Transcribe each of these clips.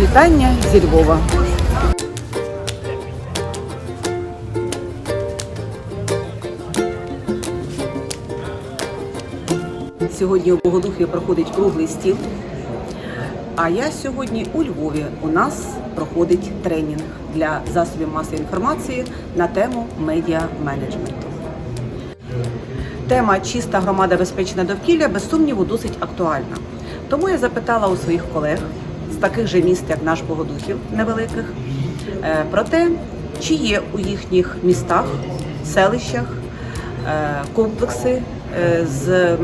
Вітання зі Львова. Сьогодні у Богодухові проходить круглий стіл. А я сьогодні у Львові. У нас проходить тренінг для засобів масової інформації на тему медіа менеджменту. Тема чиста громада безпечне довкілля без сумніву досить актуальна. Тому я запитала у своїх колег таких же міст, як наш Богодухів невеликих, е, про те, чи є у їхніх містах, селищах е, комплекси е, з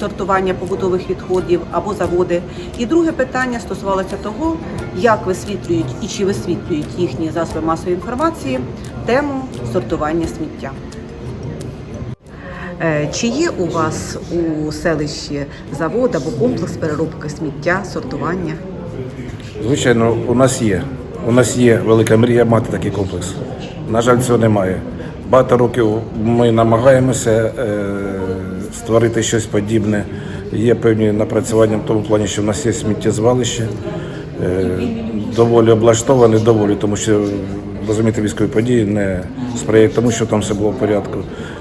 сортування побутових відходів або заводи. І друге питання стосувалося того, як висвітлюють і чи висвітлюють їхні засоби масової інформації тему сортування сміття. Чи є у вас у селищі завод або комплекс переробки сміття, сортування? Звичайно, у нас є. У нас є велика мрія мати такий комплекс. На жаль, цього немає. Багато років ми намагаємося е, створити щось подібне. Є певні напрацювання в тому плані, що в нас є сміттєзвалище. Е, доволі облаштоване, доволі, тому що розумієте, військові події не сприяють тому, що там все було в порядку.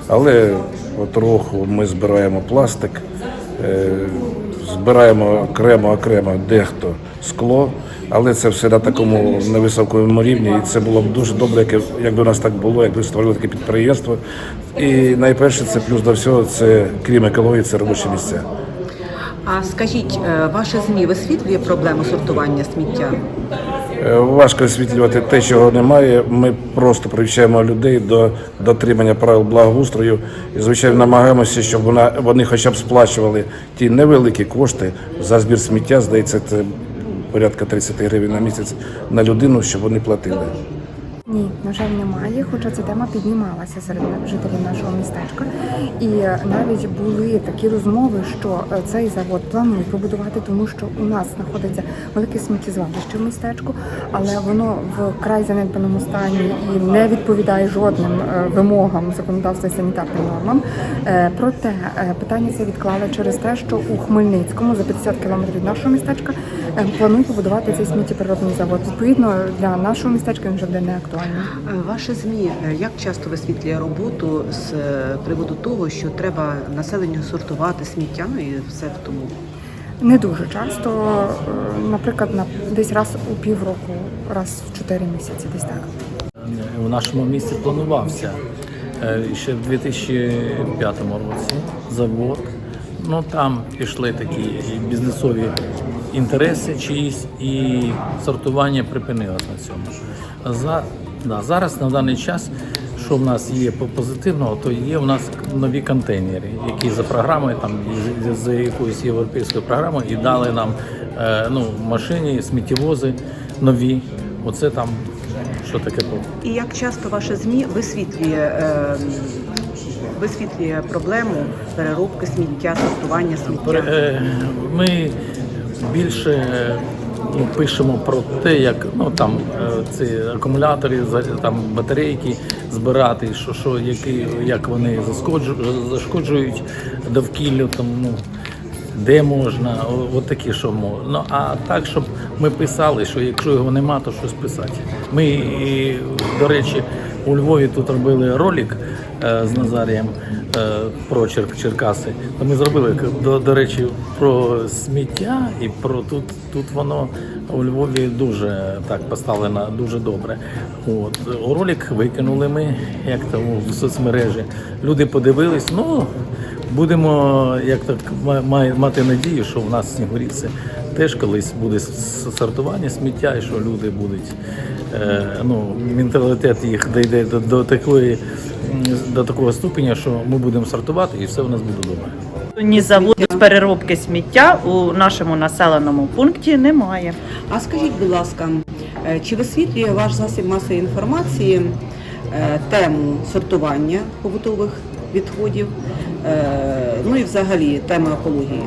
Але потроху ми збираємо пластик, е, збираємо окремо, окремо дехто скло, але це все на такому невисокому рівні. І це було б дуже добре, як- якби у нас так було, якби створили таке підприємство. І найперше, це плюс до всього, це крім екології, це робочі місця. А скажіть, е, ваше ЗМІ висвітлює проблему сортування сміття? Е, Важко освітлювати те, чого немає. Ми просто привчаємо людей до дотримання правил благоустрою і, звичайно, намагаємося, щоб вона, вони хоча б сплачували ті невеликі кошти за збір сміття. Здається, це порядка 30 гривень на місяць на людину, щоб вони платили. Ні, на жаль, немає, хоча ця тема піднімалася серед жителів нашого містечка. І навіть були такі розмови, що е, цей завод планують побудувати, тому що у нас знаходиться велике сміттєзвалище в містечку, але воно в край занедбаному стані і не відповідає жодним е, вимогам законодавства і санітарним нормам. Е, Проте питання це відклали через те, що у Хмельницькому за 50 кілометрів від нашого містечка планують побудувати цей сміттєпереробний завод. Відповідно, для нашого містечка він вже буде не актуальним. Е, Ваше ЗМІ е, як часто висвітлює роботу з е, приводу того, що треба населенню сортувати сміття, ну і все в тому? Не дуже часто, наприклад, на десь раз у півроку, раз в чотири місяці, десь так. у нашому місті планувався ще в 2005 році завод. Ну там пішли такі бізнесові інтереси чиїсь, і сортування припинилось на цьому. За, да, зараз на даний час, що в нас є по- позитивного, то є у нас нові контейнери, які за програмою, там за якоюсь європейською програмою, і дали нам е, ну, машині, сміттєвози нові. Оце там що таке було. І як часто ваше ЗМІ висвітлює, е, висвітлює проблему переробки сміття, сортування сміття? Е, Ми більше пишемо про те, як ну там е, ці акумулятори, там батарейки збирати, що, що які, як вони зашкоджують довкіллю, там ну. Де можна, от такі, що можна. Ну а так, щоб ми писали, що якщо його нема, то щось писати. Ми, і, до речі, у Львові тут робили ролик з Назарієм е, про Чер- Черкаси. То ми зробили до, до речі про сміття і про тут, тут воно у Львові дуже так поставлено, дуже добре. От ролик викинули ми, як там в соцмережі. Люди подивились, ну. Будемо як так ма- ма- мати надію, що в нас Снігурівці теж колись буде сортування сміття, і що люди будуть е, ну, менталітет їх дійде до, до такої до такого ступеня, що ми будемо сортувати і все у нас буде добре. Ні заводу з переробки сміття у нашому населеному пункті немає. А скажіть, будь ласка, е, чи висвітлює ваш засіб масової інформації е, тему сортування побутових відходів, е, ну і взагалі тему екології?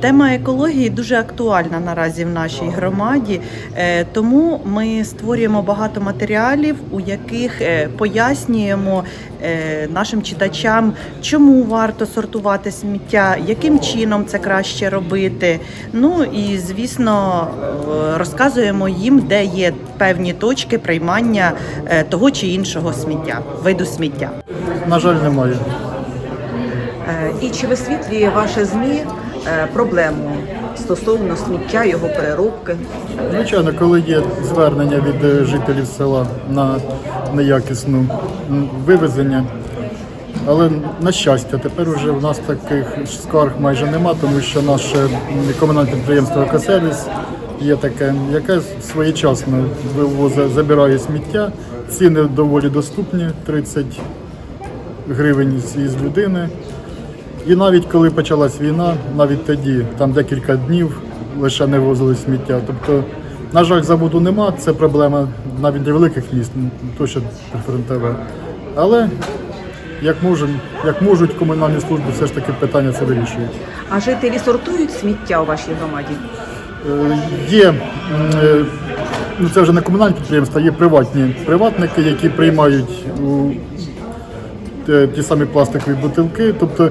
Тема екології дуже актуальна наразі в нашій громаді, е, тому ми створюємо багато матеріалів, у яких е, пояснюємо е, нашим читачам, чому варто сортувати сміття, яким чином це краще робити. Ну і звісно, розказуємо їм, де є певні точки приймання того чи іншого сміття, виду сміття. На жаль, немає. І чи висвітлює ваше ЗМІ проблему стосовно сміття, його переробки? Звичайно, коли є звернення від е, жителів села на неякісну вивезення. Але на щастя, тепер уже в нас таких скарг майже нема, тому що наше комунальне підприємство «Екосервіс» є таке, яке своєчасно вивозить, забирає сміття. Ціни доволі доступні 30 гривень із людини. І навіть коли почалась війна, навіть тоді, там декілька днів лише не возили сміття. Тобто, на жаль, заводу нема, це проблема навіть для великих міст, то що прифронтове. Але як можуть, як можуть комунальні служби, все ж таки питання це вирішують. А жителі сортують сміття у вашій громаді? Е, Є е, ну це вже не комунальні підприємства, є приватні приватники, які приймають у те- ті самі пластикові бутилки. Тобто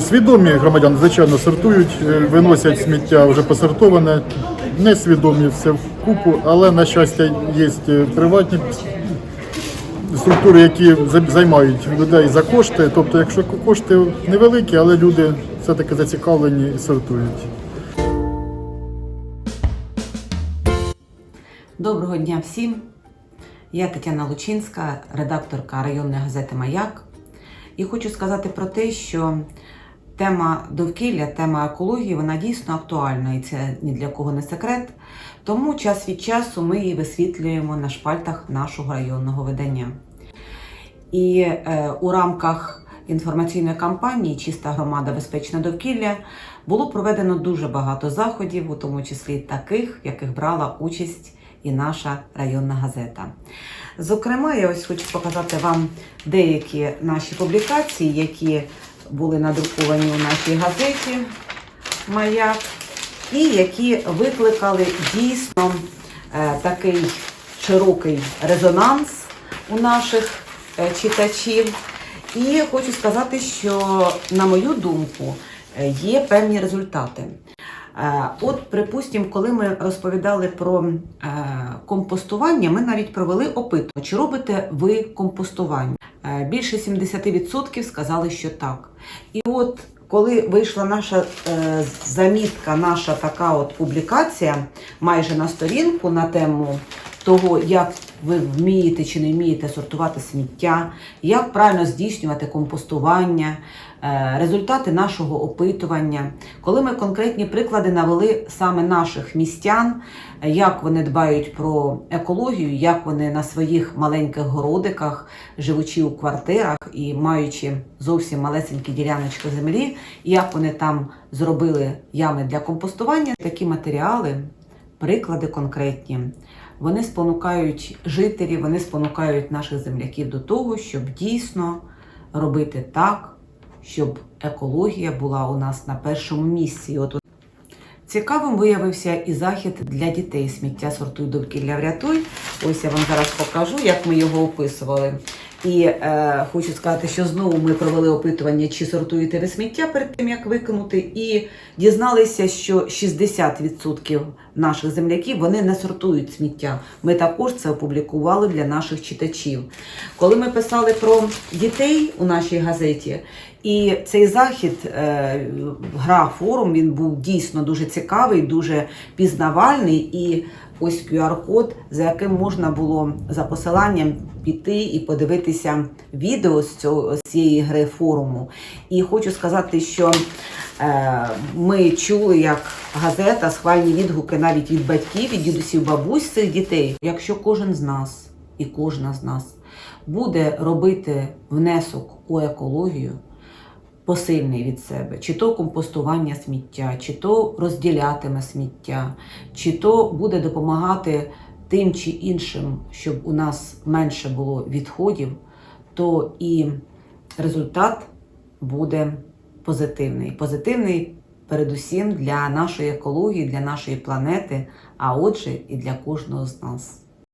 свідомі громадяни, звичайно, сортують, е, виносять сміття вже посортоване, несвідомі все в купу, але на щастя є е, приватні структури, які займають людей за кошти. Тобто, якщо кошти невеликі, але люди все-таки зацікавлені і сортують. Доброго дня всім. Я Тетяна Лучинська, редакторка районної газети Маяк. І хочу сказати про те, що тема довкілля, тема екології, вона дійсно актуальна, і це ні для кого не секрет. Тому час від часу ми її висвітлюємо на шпальтах нашого районного видання. І е, у рамках інформаційної кампанії Чиста громада, безпечне довкілля було проведено дуже багато заходів, у тому числі таких, в яких брала участь і наша районна газета. Зокрема, я ось хочу показати вам деякі наші публікації, які були надруковані у нашій газеті Маяк, і які викликали дійсно е, такий широкий резонанс у наших е, читачів. І хочу сказати, що, на мою думку, е, є певні результати. Е, От, припустимо, коли ми розповідали про е, компостування, ми навіть провели опитування, чи робите ви компостування. Е, Більше 70% сказали, що так. І от коли вийшла наша замітка, наша така от публікація майже на сторінку на тему того, як ви вмієте чи не вмієте сортувати сміття, як правильно здійснювати компостування, е, результати нашого опитування, коли ми конкретні приклади навели саме наших містян, е, як вони дбають про екологію, як вони на своїх маленьких городиках, живучи у квартирах і маючи зовсім малесенькі діляночки землі, як вони там зробили ями для компостування, такі матеріали, приклади конкретні. Вони спонукають жителів, вони спонукають наших земляків до того, щоб дійсно робити так, щоб екологія була у нас на першому місці. От цікавим виявився і захід для дітей сміття сортуй довкілля врятуй. Ось я вам зараз покажу, як ми його описували. І е, хочу сказати, що знову ми провели опитування, чи сортуєте ви сміття перед тим, як викинути, і дізналися, що 60% наших земляків вони не сортують сміття. Ми також це опублікували для наших читачів. Коли ми писали про дітей у нашій газеті, і цей захід, е, гра форум, він був дійсно дуже цікавий, дуже пізнавальний. І ось QR-код, за яким можна було за посиланням піти і подивитися відео з цього з цієї гри форуму. І хочу сказати, що ми чули, як газета, схвальні відгуки навіть від батьків, від дідусів, бабусь цих дітей. Якщо кожен з нас і кожна з нас буде робити внесок у екологію, посильний від себе, чи то компостування сміття, чи то розділятиме сміття, чи то буде допомагати тим чи іншим, щоб у нас менше було відходів, то і результат буде позитивний. Позитивний передусім для нашої екології, для нашої планети, а отже, і для кожного з нас.